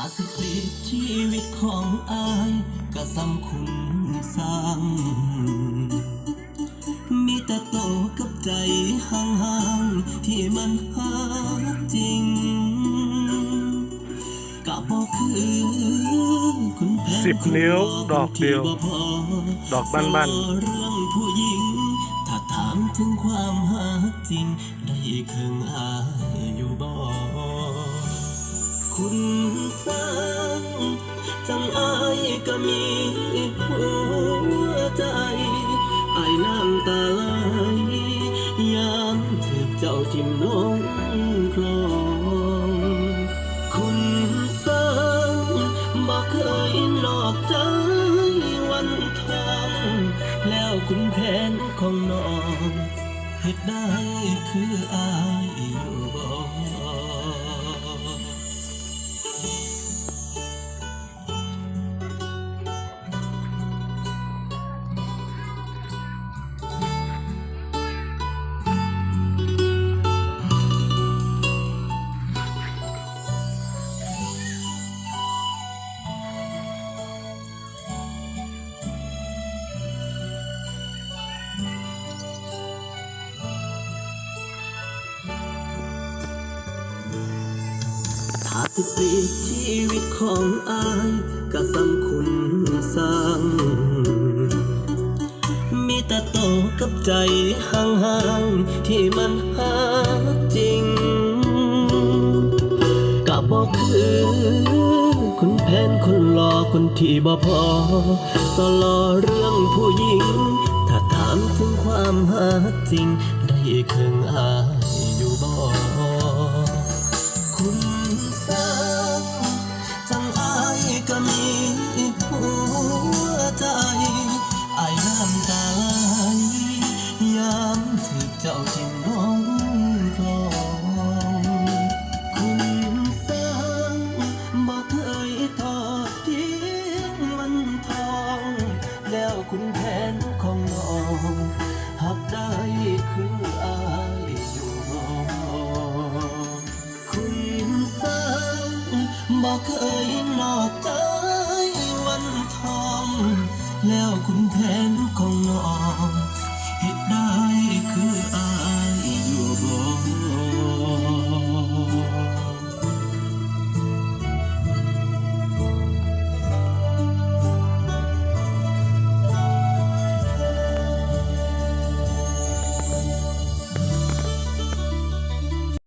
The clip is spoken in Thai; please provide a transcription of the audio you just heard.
ถ้าสิปลีกชีวิตของอายก็สำคุณสร้าง มีแต่โตกับใจห่างๆ ที่มันหาจริงก็บอกคือคุณแผนสิบนิ้วดอกเดียวที่บ่พอดอกบ้านๆสอเรื่องผู้หญิง ถ้าถามถึงความหาจริง ได้เครื่องอายอยู่ ก็มีหัวใจไอายน้ำตาไหลยามถูกเจ้าจิ้มลงคลองคุณสร้างบอกเคยนอกใจวันทองแล้วคุณแผนของน้องเหตุได้คืออายอยู่ สิปลีกชีวิตของอายก็สำคุณสร้าง มีแต่โตกับใจห่างๆที่มันหาจริงก็บอกคือคุณแผนคนหลอคนที่บ่พอสลอเรื่องผู้หญิง ถ้าถามถึงความหาจริง ได้ครื่งอาย ก็มีหัวใจไอาน้ำตาไหลยามถูกเจ้าจิ้มลงคลองคุณสร้างบอกเคยทอดทิ้งวันทอง แล้วคุณ บอกเคยนอกใจวันทอง แล้วคุณแผนของน้อง